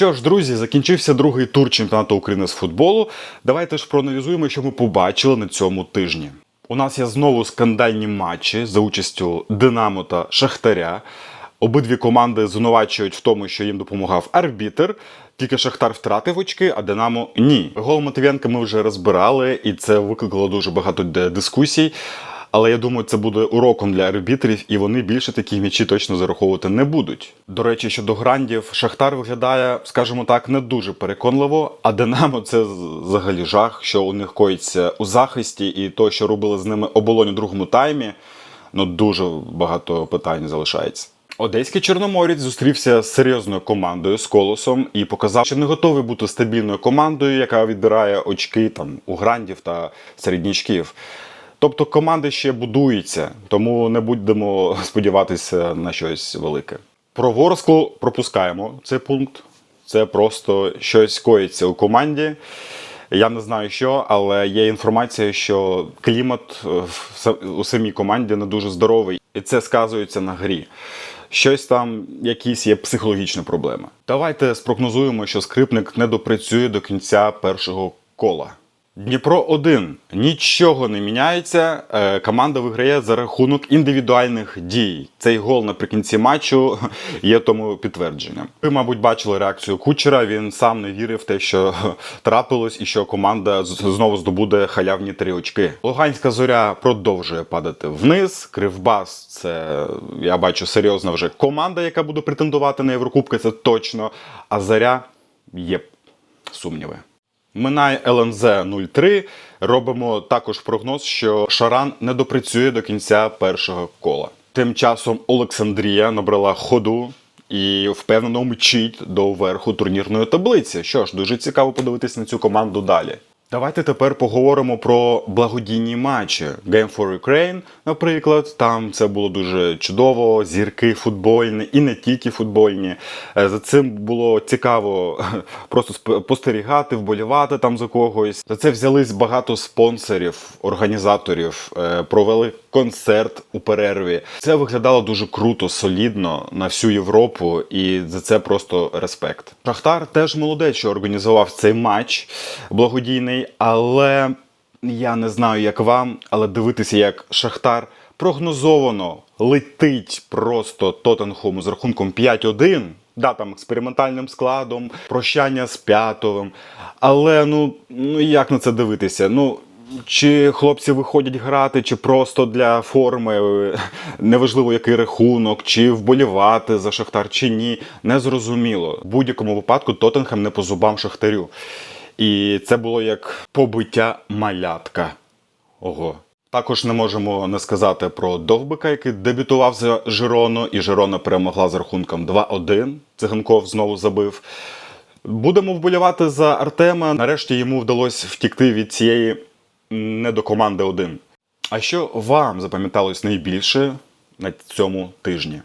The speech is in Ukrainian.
Що ж, друзі, закінчився другий тур чемпіонату України з футболу. Давайте ж проаналізуємо, що ми побачили на цьому тижні. У нас є знову скандальні матчі за участю Динамо та Шахтаря. Обидві команди звинувачують в тому, що їм допомагав арбітер. Тільки Шахтар втратив очки, а Динамо ні. Гол Матвієнка ми вже розбирали, і це викликало дуже багато дискусій. Але я думаю, це буде уроком для арбітрів, і вони більше такі м'ячі точно зараховувати не будуть. До речі, щодо грандів, Шахтар виглядає, скажімо так, не дуже переконливо. А Динамо це взагалі жах, що у них коїться у захисті, і то, що робили з ними оболонь у другому таймі, ну дуже багато питань залишається. Одеський Чорноморець зустрівся з серйозною командою з колосом і показав, що не готовий бути стабільною командою, яка відбирає очки там у грандів та середнячків. Тобто команда ще будується, тому не будемо сподіватися на щось велике. Про Ворсклу пропускаємо цей пункт. Це просто щось коїться у команді. Я не знаю що, але є інформація, що клімат е, у самій команді не дуже здоровий, і це сказується на грі. Щось там, якісь є психологічні проблеми. Давайте спрогнозуємо, що скрипник не допрацює до кінця першого кола. Дніпро 1 нічого не міняється. Е, Команда виграє за рахунок індивідуальних дій. Цей гол наприкінці матчу є тому підтвердженням. Ви, мабуть, бачили реакцію кучера. Він сам не вірив в те, що трапилось, і що команда знову здобуде халявні три очки. Луганська зоря продовжує падати вниз. Кривбас це я бачу серйозна вже команда, яка буде претендувати на Єврокубки. Це точно. А заря є сумніви. Минає ЛНЗ 03. Робимо також прогноз, що Шаран не допрацює до кінця першого кола. Тим часом Олександрія набрала ходу і впевнено мчить до верху турнірної таблиці. Що ж, дуже цікаво подивитися на цю команду далі. Давайте тепер поговоримо про благодійні матчі. Game for Ukraine, наприклад, там це було дуже чудово, зірки футбольні і не тільки футбольні. Е, За цим було цікаво просто спостерігати, вболівати там за когось. За це взялись багато спонсорів, організаторів, е, провели концерт у перерві. Це виглядало дуже круто, солідно на всю Європу, і за це просто респект. Шахтар теж молодець, що організував цей матч благодійний, але я не знаю, як вам, але дивитися, як Шахтар прогнозовано летить просто Тоттенхому з рахунком 5-1. Да, там експериментальним складом, прощання з п'ятовим. Але ну, ну як на це дивитися? Ну, чи хлопці виходять грати, чи просто для форми, неважливо який рахунок, чи вболівати за Шахтар, чи ні, не зрозуміло. В будь-якому випадку Тоттенхем не по зубам Шахтарю. І це було як побиття малятка. Ого. Також не можемо не сказати про Довбика, який дебютував за Жирону, і Жирона перемогла з рахунком 2-1. Циганков знову забив. Будемо вболівати за Артема. Нарешті йому вдалося втікти від цієї не до команди один. А що вам запам'яталось найбільше на цьому тижні?